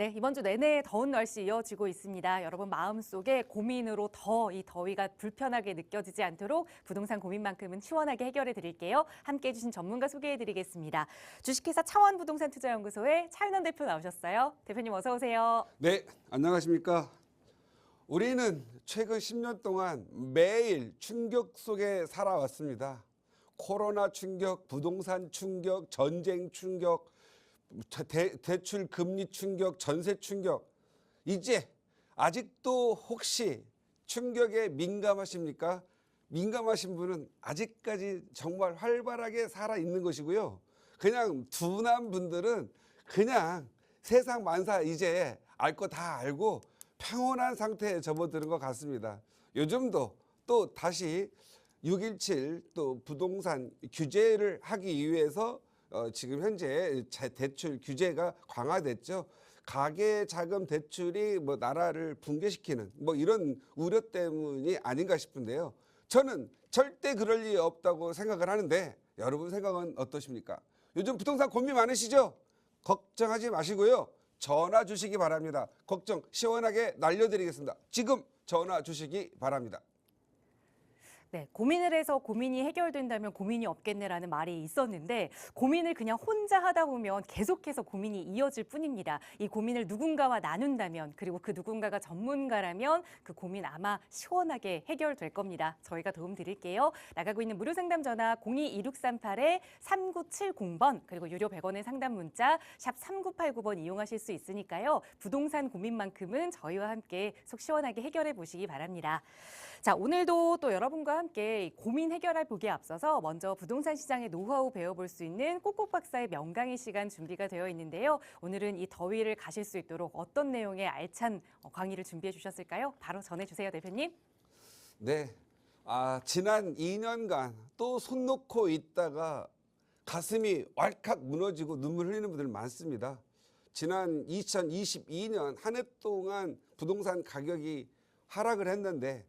네, 이번 주 내내 더운 날씨 이어지고 있습니다. 여러분 마음속에 고민으로 더 이 더위가 불편하게 느껴지지 않도록 부동산 고민만큼은 시원하게 해결해 드릴게요. 함께 해주신 전문가 소개해 드리겠습니다. 주식회사 차원 부동산 투자연구소의 차윤원 대표 나오셨어요. 대표님 어서 오세요. 네, 안녕하십니까. 우리는 최근 10년 동안 매일 충격 속에 살아왔습니다. 코로나 충격, 부동산 충격, 전쟁 충격, 대, 대출 금리 충격, 전세 충격. 이제 아직도 혹시 충격에 민감하십니까? 민감하신 분은 아직까지 정말 활발하게 살아 있는 것이고요. 그냥 둔한 분들은 그냥 세상 만사 이제 알 거 다 알고 평온한 상태에 접어드는 것 같습니다. 요즘도 또 다시 6.17 또 부동산 규제를 하기 위해서 어, 지금 현재 자- 대출 규제가 강화됐죠. 가계 자금 대출이 뭐 나라를 붕괴시키는 뭐 이런 우려 때문이 아닌가 싶은데요. 저는 절대 그럴 리 없다고 생각을 하는데 여러분 생각은 어떠십니까? 요즘 부동산 고민 많으시죠? 걱정하지 마시고요. 전화 주시기 바랍니다. 걱정 시원하게 날려드리겠습니다. 지금 전화 주시기 바랍니다. 네, 고민을 해서 고민이 해결된다면 고민이 없겠네라는 말이 있었는데 고민을 그냥 혼자 하다 보면 계속해서 고민이 이어질 뿐입니다. 이 고민을 누군가와 나눈다면 그리고 그 누군가가 전문가라면 그 고민 아마 시원하게 해결될 겁니다. 저희가 도움 드릴게요. 나가고 있는 무료 상담 전화 022638에 3970번 그리고 유료 100원의 상담 문자 샵 3989번 이용하실 수 있으니까요. 부동산 고민만큼은 저희와 함께 속 시원하게 해결해 보시기 바랍니다. 자, 오늘도 또 여러분과 함께 이 고민 해결할 보기에 앞서서 먼저 부동산 시장의 노하우 배워볼 수 있는 꼭꼭 박사의 명강의 시간 준비가 되어 있는데요. 오늘은 이 더위를 가실 수 있도록 어떤 내용의 알찬 어, 강의를 준비해 주셨을까요? 바로 전해주세요, 대표님. 네. 아, 지난 2년간 또 손 놓고 있다가 가슴이 왈칵 무너지고 눈물 흘리는 분들 많습니다. 지난 2022년 한 해 동안 부동산 가격이 하락을 했는데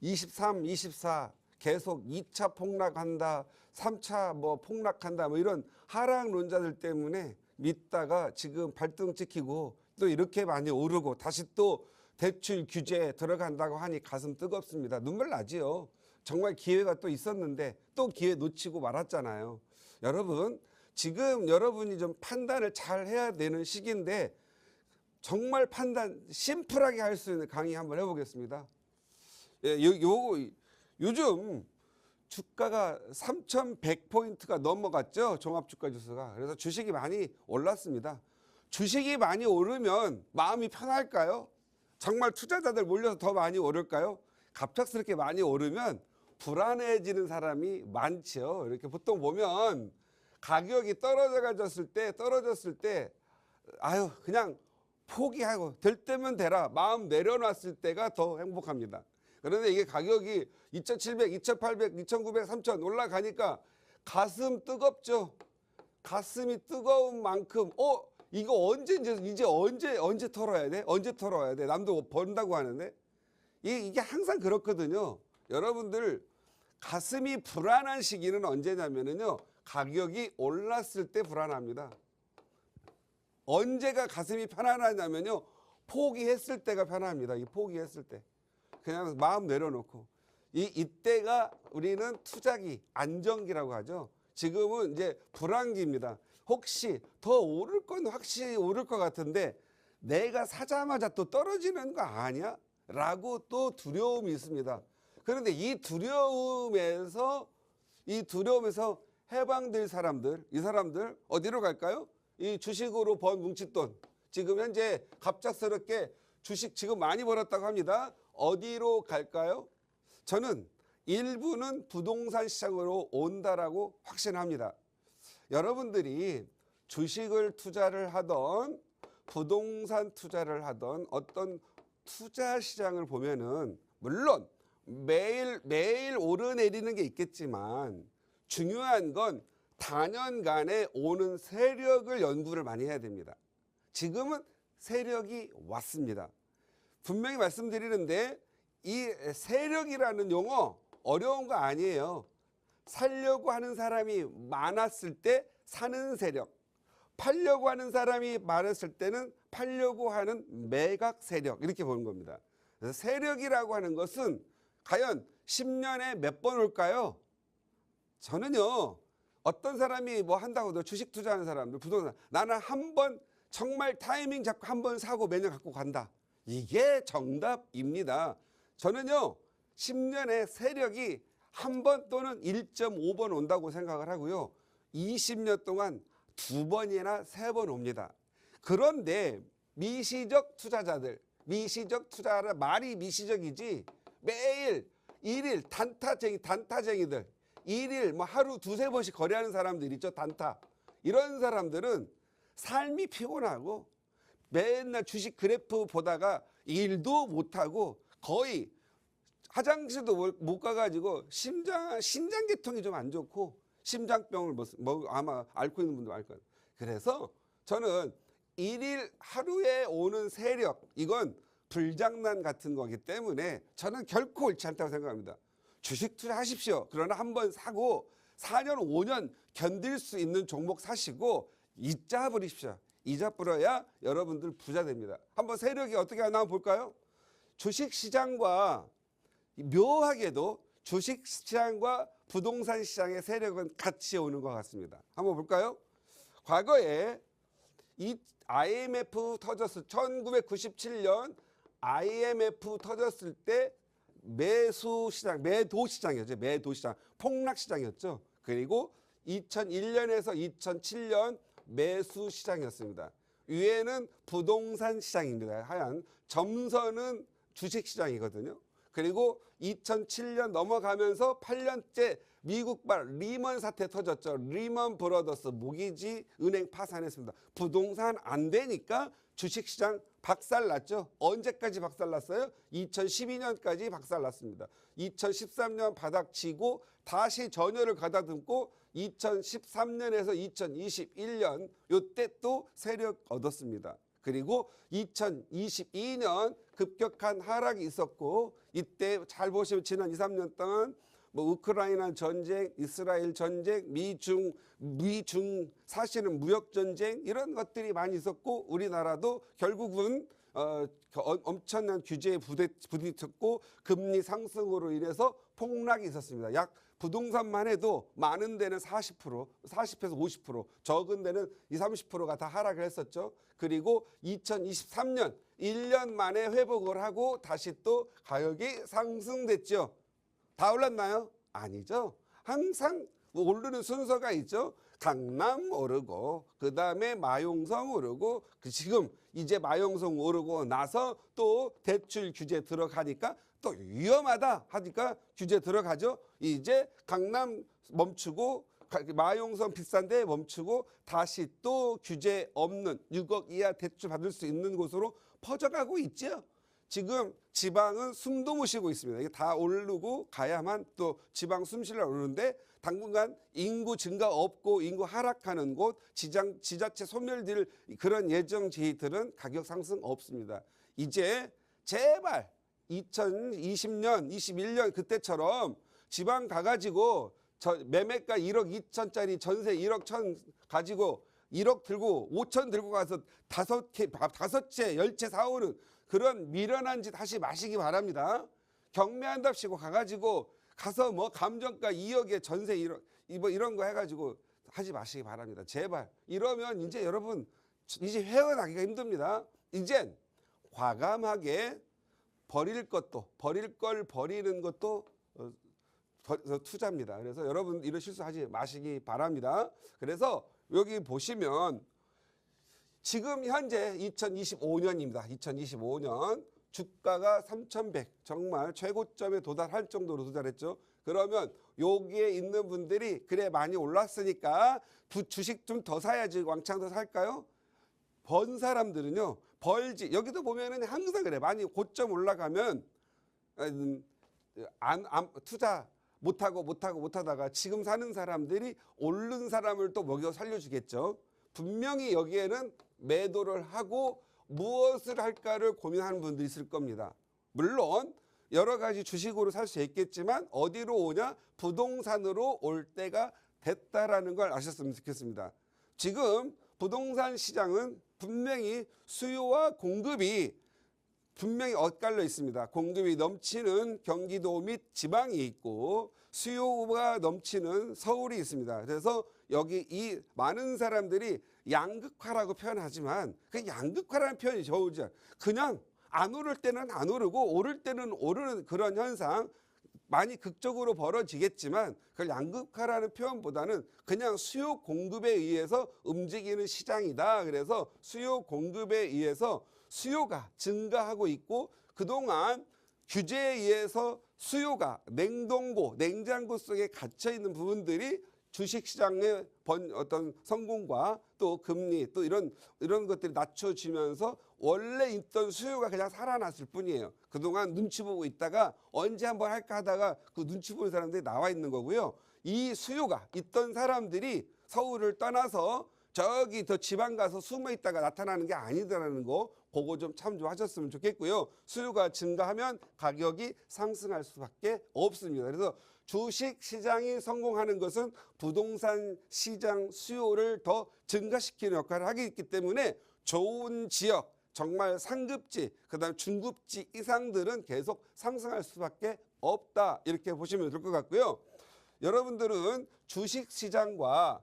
23, 24 계속 2차 폭락한다, 3차 뭐 폭락한다 뭐 이런 하락론자들 때문에 믿다가 지금 발등 찍히고 또 이렇게 많이 오르고 다시 또 대출 규제에 들어간다고 하니 가슴 뜨겁습니다. 눈물 나지요. 정말 기회가 또 있었는데 또 기회 놓치고 말았잖아요. 여러분, 지금 여러분이 좀 판단을 잘 해야 되는 시기인데 정말 판단 심플하게 할 수 있는 강의 한번 해보겠습니다. 예, 요, 요, 요즘 주가가 3,100포인트가 넘어갔죠. 종합주가지수가. 그래서 주식이 많이 올랐습니다. 주식이 많이 오르면 마음이 편할까요? 정말 투자자들 몰려서 더 많이 오를까요? 갑작스럽게 많이 오르면 불안해지는 사람이 많죠. 이렇게 보통 보면 가격이 떨어져 가졌을 때 떨어졌을 때 아유 그냥 포기하고 될 때면 되라 마음 내려놨을 때가 더 행복합니다. 그런데 이게 가격이 2,700, 2,800, 2,900, 3,000 올라가니까 가슴 뜨겁죠. 가슴이 뜨거운 만큼 어 이거 언제 이제 이제 언제 언제 털어야 돼? 언제 털어야 돼? 남도 번다고 하는데 이, 이게 항상 그렇거든요. 여러분들 가슴이 불안한 시기는 언제냐면은요 가격이 올랐을 때 불안합니다. 언제가 가슴이 편안하냐면요 포기했을 때가 편합니다. 이 포기했을 때 그냥 마음 내려놓고 이 이때가 우리는 투자기 안정기라고 하죠. 지금은 이제 불안기입니다. 혹시 더 오를 건 확실히 오를 것 같은데 내가 사자마자 또 떨어지는 거 아니야? 라고 또 두려움이 있습니다. 그런데 이 두려움에서 이 두려움에서 해방될 사람들, 이 사람들 어디로 갈까요? 이 주식으로 번 뭉칫돈. 지금 현재 갑작스럽게 주식 지금 많이 벌었다고 합니다. 어디로 갈까요? 저는 일부는 부동산 시장으로 온다라고 확신합니다. 여러분들이 주식을 투자를 하던 부동산 투자를 하던 어떤 투자 시장을 보면은 물론 매일 매일 오르내리는 게 있겠지만 중요한 건 단연간에 오는 세력을 연구를 많이 해야 됩니다. 지금은 세력이 왔습니다. 분명히 말씀드리는데 이 세력이라는 용어 어려운 거 아니에요. 살려고 하는 사람이 많았을 때 사는 세력, 팔려고 하는 사람이 많았을 때는 팔려고 하는 매각 세력 이렇게 보는 겁니다. 그래서 세력이라고 하는 것은 과연 10년에 몇 번 올까요? 저는요 어떤 사람이 뭐 한다고 도 주식 투자하는 사람들 부동산 나는 한 번 정말 타이밍 잡고 한 번 사고 매년 갖고 간다 이게 정답입니다. 저는요 10년의 세력이 한 번 또는 1.5번 온다고 생각을 하고요. 20년 동안 두 번이나 세 번 옵니다. 그런데 미시적 투자자들 미시적 투자라 말이 미시적이지 매일 일일 단타쟁이 단타쟁이들 일일 뭐 하루 두세 번씩 거래하는 사람들 있죠 단타. 이런 사람들은 삶이 피곤하고 맨날 주식 그래프 보다가 일도 못하고 거의 화장실도 못- 못 가가지고 심장 신장계통이 좀 안 좋고 심장병을 뭐, 뭐 아마 앓고 있는 분도 알 거예요. 그래서 저는 일일 하루에 오는 세력 이건 불장난 같은 거기 때문에 저는 결코 옳지 않다고 생각합니다. 주식 투자하십시오. 그러나 한 번 사고 4년 5년 견딜 수 있는 종목 사시고 이자 부리십시오. 이자 불어야 여러분들 부자 됩니다. 한번 세력이 어떻게 하나 볼까요? 주식 시장과 묘하게도 주식 시장과 부동산 시장의 세력은 같이 오는 것 같습니다. 한번 볼까요? 과거에 이 IMF 터졌을 1997년 IMF 터졌을 때 매수 시장, 매도 시장이었죠. 매도 시장, 폭락 시장이었죠. 그리고 2001년에서 2007년 매수 시장이었습니다. 위에는 부동산 시장입니다. 하얀 점선은 주식 시장이거든요. 그리고 2007년 넘어가면서 8년째 미국발 리먼 사태 터졌죠. 리먼 브러더스 모기지 은행 파산했습니다. 부동산 안 되니까 주식시장 박살났죠. 언제까지 박살났어요? 2012년까지 박살났습니다. 2013년 바닥치고 다시 전열을 가다듬고 2013년에서 2021년 요때 또 세력 얻었습니다. 그리고 2022년 급격한 하락이 있었고 이때 잘 보시면 지난 2, 3년 동안 뭐 우크라이나 전쟁, 이스라엘 전쟁, 미중 미중 사실은 무역 전쟁 이런 것들이 많이 있었고 우리나라도 결국은 어, 그 어- 엄청난 규제에 부딪혔고 금리 상승으로 인해서 폭락이 있었습니다. 약 부동산만 해도 많은 데는 40%, 40에서 50%, 적은 데는 20, 30%가 다 하락을 했었죠. 그리고 2023년 1년 만에 회복을 하고 다시 또 가격이 상승됐죠. 다 올랐나요? 아니죠. 항상 오르는 순서가 있죠. 강남 오르고 그 다음에 마용성 오르고 그 지금 이제 마용성 오르고 나서 또 대출 규제 들어가니까 또 위험하다 하니까 규제 들어가죠. 이제 강남 멈추고 가- 마용성 비싼데 멈추고 다시 또 규제 없는 6억 이하 대출 받을 수 있는 곳으로 퍼져가고 있죠. 지금 지방은 숨도 못 쉬고 있습니다. 이게 다 오르고 가야만 또 지방 숨쉬려 오르는데 당분간 인구 증가 없고 인구 하락하는 곳, 지장, 지자체 소멸될 그런 예정 지휘들은 가격 상승 없습니다. 이제 제발 2020년, 21년 그때처럼 지방 가가지고 저 매매가 1억 2천짜리 전세 1억 천 가지고 1억 들고 5천 들고 가서 다섯 개, 다섯 채, 열 채 사오는 그런 미련한 짓 하지 마시기 바랍니다. 경매한답시고 가가지고 가서 뭐 감정가 2억에 전세 1억 뭐 이런 거 해가지고 하지 마시기 바랍니다. 제발 이러면 이제 여러분 이제 헤어나기가 힘듭니다. 이젠 과감하게 버릴 것도 버릴 걸 버리는 것도 어, 버- 어, 투자입니다. 그래서 여러분 이런 실수하지 마시기 바랍니다. 그래서 여기 보시면 지금 현재 2025년입니다. 2025년 주가가 3,100 정말 최고점에 도달할 정도로 도달했죠. 그러면 여기에 있는 분들이 그래 많이 올랐으니까 부- 주식 좀 더 사야지 왕창 더 살까요? 번 사람들은요 벌지 여기도 보면은 항상 그래 많이 고점 올라가면 음, 안, 안 투자 못하고 못하고 못하다가 지금 사는 사람들이 오른 사람을 또 먹여 살려주겠죠. 분명히 여기에는 매도를 하고 무엇을 할까를 고민하는 분들이 있을 겁니다. 물론 여러 가지 주식으로 살 수 있겠지만 어디로 오냐 부동산으로 올 때가 됐다라는 걸 아셨으면 좋겠습니다. 지금 부동산 시장은 분명히 수요와 공급이 분명히 엇갈려 있습니다. 공급이 넘치는 경기도 및 지방이 있고 수요가 넘치는 서울이 있습니다. 그래서 여기 이 많은 사람들이 양극화라고 표현하지만 그 양극화라는 표현이 좋으지 않- 그냥 안 오를 때는 안 오르고 오를 때는 오르는 그런 현상 많이 극적으로 벌어지겠지만 그걸 양극화라는 표현보다는 그냥 수요 공급에 의해서 움직이는 시장이다. 그래서 수요 공급에 의해서 수요가 증가하고 있고 그동안 규제에 의해서 수요가 냉동고, 냉장고 속에 갇혀 있는 부분들이 주식 시장의 번 어떤 성공과 또 금리 또 이런 이런 것들이 낮춰지면서 원래 있던 수요가 그냥 살아났을 뿐이에요. 그동안 눈치 보고 있다가 언제 한번 할까 하다가 그 눈치 보는 사람들이 나와 있는 거고요. 이 수요가 있던 사람들이 서울을 떠나서 저기 더 지방 가서 숨어 있다가 나타나는 게 아니다라는 거 그거 좀 참조하셨으면 좋겠고요. 수요가 증가하면 가격이 상승할 수밖에 없습니다. 그래서 주식 시장이 성공하는 것은 부동산 시장 수요를 더 증가시키는 역할을 하기 때문에 좋은 지역 정말 상급지 그다음 중급지 이상들은 계속 상승할 수밖에 없다 이렇게 보시면 될 것 같고요. 여러분들은 주식 시장과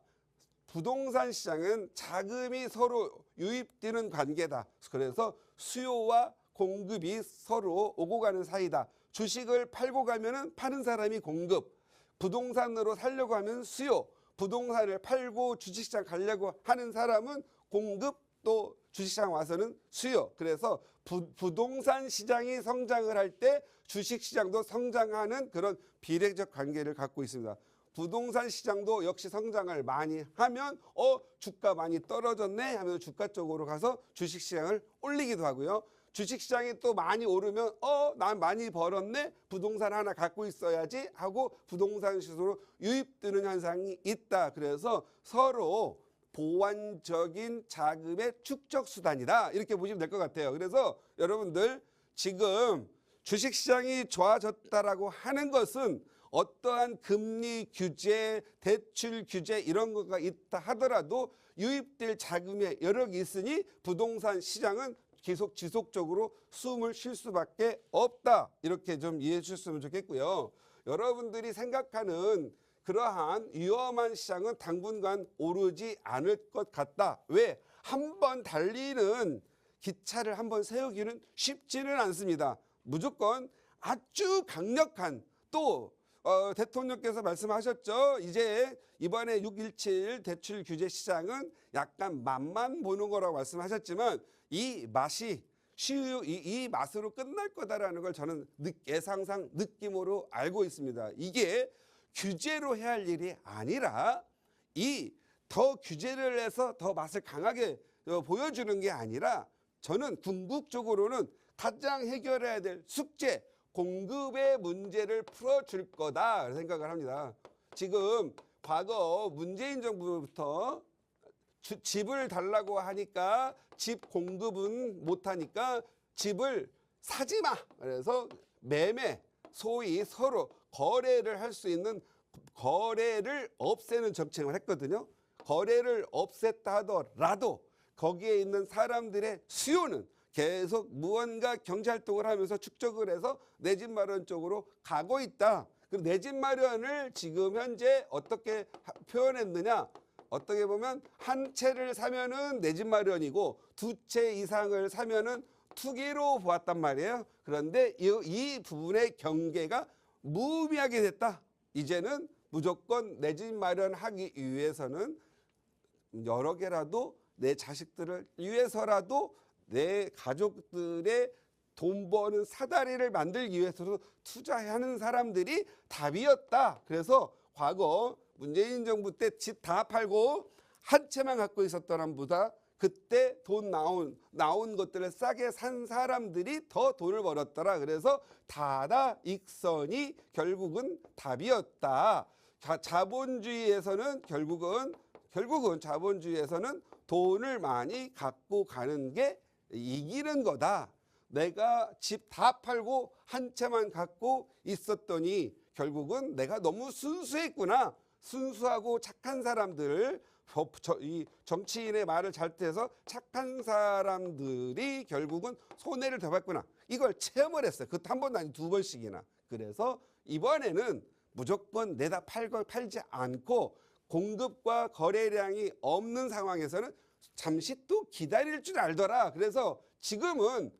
부동산 시장은 자금이 서로 유입되는 관계다. 그래서 수요와 공급이 서로 오고 가는 사이다. 주식을 팔고 가면은 파는 사람이 공급, 부동산으로 살려고 하면 수요, 부동산을 팔고 주식시장 가려고 하는 사람은 공급 또 주식시장 와서는 수요. 그래서 부, 부동산 시장이 성장을 할 때 주식시장도 성장하는 그런 비례적 관계를 갖고 있습니다. 부동산 시장도 역시 성장을 많이 하면 어 주가 많이 떨어졌네 하면 주가 쪽으로 가서 주식 시장을 올리기도 하고요. 주식 시장이 또 많이 오르면 어 난 많이 벌었네 부동산 하나 갖고 있어야지 하고 부동산 시장으로 유입되는 현상이 있다. 그래서 서로 보완적인 자금의 축적 수단이다. 이렇게 보시면 될 것 같아요. 그래서 여러분들 지금 주식 시장이 좋아졌다라고 하는 것은 어떠한 금리 규제, 대출 규제 이런 거가 있다 하더라도 유입될 자금의 여력이 있으니 부동산 시장은 계속 지속적으로 숨을 쉴 수밖에 없다. 이렇게 좀 이해해 주셨으면 좋겠고요. 여러분들이 생각하는 그러한 위험한 시장은 당분간 오르지 않을 것 같다. 왜? 한 번 달리는 기차를 한 번 세우기는 쉽지는 않습니다. 무조건 아주 강력한 또 어, 대통령께서 말씀하셨죠. 이제 이번에 617 대출 규제 시장은 약간 맛만 보는 거라고 말씀하셨지만 이 맛이 시유 이, 이 맛으로 끝날 거다라는 걸 저는 느, 예상상 느낌으로 알고 있습니다. 이게 규제로 해야 할 일이 아니라 이 더 규제를 해서 더 맛을 강하게 어, 보여주는 게 아니라 저는 궁극적으로는 가장 해결해야 될 숙제 공급의 문제를 풀어줄 거다 생각을 합니다. 지금 과거 문재인 정부부터 주- 집을 달라고 하니까 집 공급은 못하니까 집을 사지 마. 그래서 매매, 소위 서로 거래를 할 수 있는 거래를 없애는 정책을 했거든요. 거래를 없앴다 하더라도 거기에 있는 사람들의 수요는 계속 무언가 경제 활동을 하면서 축적을 해서 내 집 마련 쪽으로 가고 있다. 그럼 내 집 마련을 지금 현재 어떻게 하- 표현했느냐? 어떻게 보면 한 채를 사면은 내 집 마련이고 두 채 이상을 사면은 투기로 보았단 말이에요. 그런데 이, 이 부분의 경계가 무의미하게 됐다. 이제는 무조건 내 집 마련하기 위해서는 여러 개라도 내 자식들을 위해서라도 내 가족들의 돈 버는 사다리를 만들기 위해서도 투자하는 사람들이 답이었다. 그래서 과거 문재인 정부 때 집 다 팔고 한 채만 갖고 있었던 한보다 그때 돈 나온 나온 것들을 싸게 산 사람들이 더 돈을 벌었더라. 그래서 다다 익선이 결국은 답이었다. 자, 자본주의에서는 결국은 결국은 자본주의에서는 돈을 많이 갖고 가는 게 이기는 거다. 내가 집 다 팔고 한 채만 갖고 있었더니 결국은 내가 너무 순수했구나. 순수하고 착한 사람들 저- 저- 이 정치인의 말을 잘 듣해서 착한 사람들이 결국은 손해를 더 봤구나. 이걸 체험을 했어요. 그것도 한 번도 아니 두 번씩이나. 그래서 이번에는 무조건 내다 팔 걸 팔지 않고 공급과 거래량이 없는 상황에서는 잠시 또 기다릴 줄 알더라. 그래서 지금은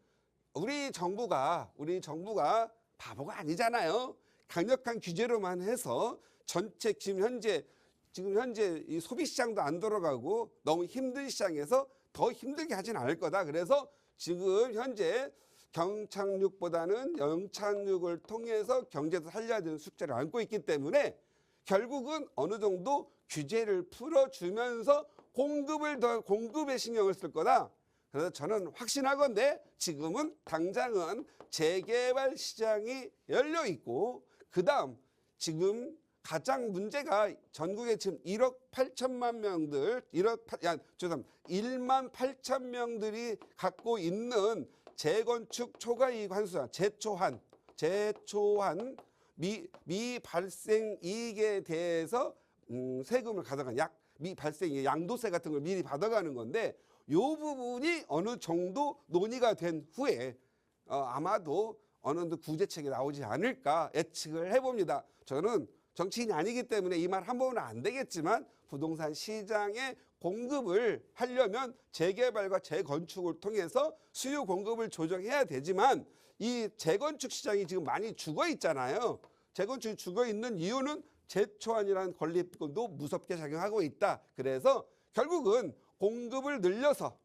우리 정부가 우리 정부가 바보가 아니잖아요. 강력한 규제로만 해서 전체 지금 현재 지금 현재 이 소비 시장도 안 돌아가고 너무 힘든 시장에서 더 힘들게 하진 않을 거다. 그래서 지금 현재 경착륙보다는 영착륙을 통해서 경제도 살려야 되는 숙제를 안고 있기 때문에 결국은 어느 정도 규제를 풀어주면서 공급을 더 공급에 신경을 쓸 거다. 그래서 저는 확신하건데 지금은 당장은 재개발 시장이 열려 있고 그다음 지금 가장 문제가 전국에 지금 1억 8천만 명들 1억 8, 야 죄송합니다. 1만 8천 명들이 갖고 있는 재건축 초과이익 환수와 재초한 재초한 미, 미발생 이익에 대해서 음, 세금을 가져간 약 미 발생 이익, 양도세 같은 걸 미리 받아가는 건데 요 부분이 어느 정도 논의가 된 후에 어, 아마도 어느 정도 구제책이 나오지 않을까 예측을 해봅니다. 저는 정치인이 아니기 때문에 이 말 한 번은 안 되겠지만 부동산 시장의 공급을 하려면 재개발과 재건축을 통해서 수요 공급을 조정해야 되지만 이 재건축 시장이 지금 많이 죽어 있잖아요. 재건축이 죽어 있는 이유는 재초안이라는 권리금도 무섭게 작용하고 있다. 그래서 결국은 공급을 늘려서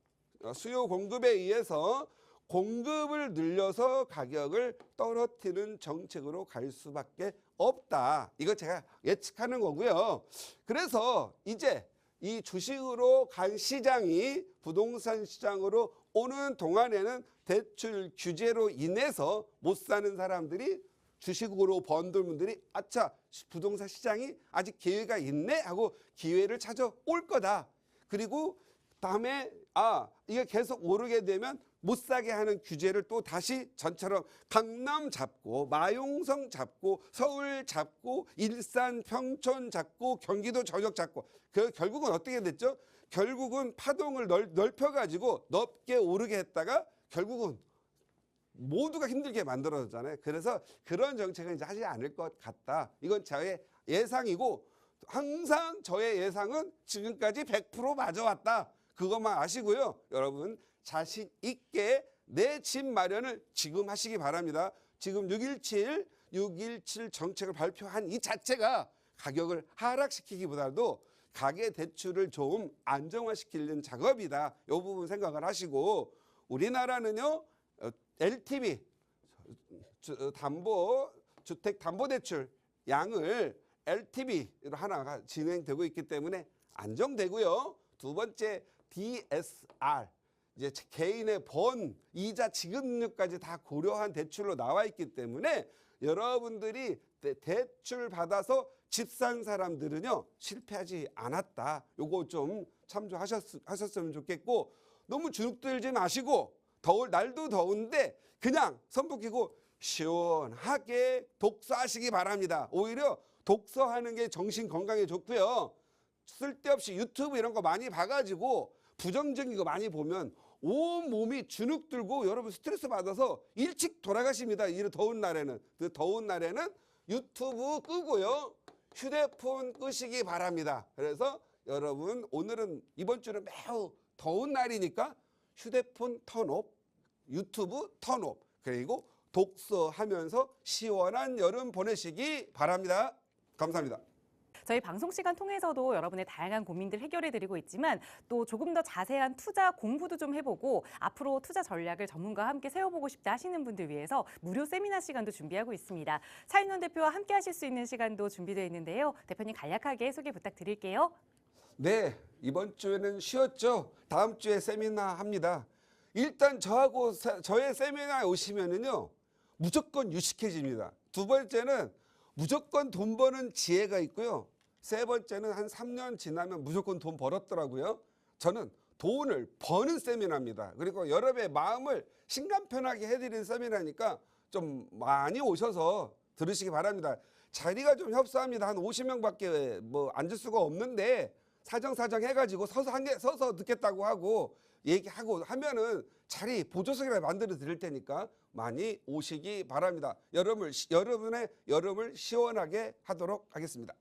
어, 수요 공급에 의해서 공급을 늘려서 가격을 떨어뜨리는 정책으로 갈 수밖에 없다. 이거 제가 예측하는 거고요. 그래서 이제 이 주식으로 간 시장이 부동산 시장으로 오는 동안에는 대출 규제로 인해서 못 사는 사람들이 주식으로 번 돈들이 아차 부동산 시장이 아직 기회가 있네 하고 기회를 찾아올 거다. 그리고 다음에 아 이게 계속 오르게 되면 못 사게 하는 규제를 또 다시 전처럼 강남 잡고 마용성 잡고 서울 잡고 일산 평촌 잡고 경기도 전역 잡고 그 결국은 어떻게 됐죠? 결국은 파동을 넓, 넓혀 가지고 넓게 오르게 했다가 결국은 모두가 힘들게 만들어졌잖아요. 그래서 그런 정책은 이제 하지 않을 것 같다. 이건 저의 예상이고 항상 저의 예상은 지금까지 100% 맞아왔다. 그것만 아시고요. 여러분 자신 있게 내 집 마련을 지금 하시기 바랍니다. 지금 617, 617 정책을 발표한 이 자체가 가격을 하락시키기보다도 가계 대출을 좀 안정화시키는 작업이다. 이 부분 생각을 하시고 우리나라는요 어, LTV 주- 담보 주택 담보 대출 양을 LTV로 하나가 진행되고 있기 때문에 안정되고요. 두 번째 DSR 이제 개인의 번 이자 지급률까지 다 고려한 대출로 나와 있기 때문에 여러분들이 대- 대출 받아서 집 산 사람들은요 실패하지 않았다. 요거 좀 참조하셨으면 좋겠고 너무 주눅들지 마시고 더울 날도 더운데 그냥 선풍 켜고 시원하게 독서하시기 바랍니다. 오히려 독서하는 게 정신 건강에 좋고요. 쓸데없이 유튜브 이런 거 많이 봐가지고 부정적인 거 많이 보면 온 몸이 주눅 들고 여러분 스트레스 받아서 일찍 돌아가십니다. 이 더운 날에는 그 더운 날에는 유튜브 끄고요 휴대폰 끄시기 바랍니다. 그래서 여러분 오늘은 이번 주는 매우 더운 날이니까 휴대폰 턴업, 유튜브 턴업 그리고 독서하면서 시원한 여름 보내시기 바랍니다. 감사합니다. 저희 방송 시간 통해서도 여러분의 다양한 고민들 해결해 드리고 있지만 또 조금 더 자세한 투자 공부도 좀 해보고 앞으로 투자 전략을 전문가와 함께 세워보고 싶다 하시는 분들 위해서 무료 세미나 시간도 준비하고 있습니다. 차인원 대표와 함께 하실 수 있는 시간도 준비되어 있는데요. 대표님 간략하게 소개 부탁드릴게요. 네, 이번 주에는 쉬었죠. 다음 주에 세미나 합니다. 일단 저하고 세- 저의 세미나에 오시면은요. 무조건 유식해집니다. 두 번째는 무조건 돈 버는 지혜가 있고요. 세 번째는 한 3년 지나면 무조건 돈 벌었더라고요. 저는 돈을 버는 세미나입니다. 그리고 여러분의 마음을 신간 편하게 해드리는 세미나니까 좀 많이 오셔서 들으시기 바랍니다. 자리가 좀 협소합니다. 한 50명 밖에 뭐 앉을 수가 없는데 사정사정 해가지고 서서 한 개 서서 듣겠다고 하고 얘기하고 하면은 자리 보조석이라 만들어 드릴 테니까 많이 오시기 바랍니다. 시- 여러분의 여름을 시원하게 하도록 하겠습니다.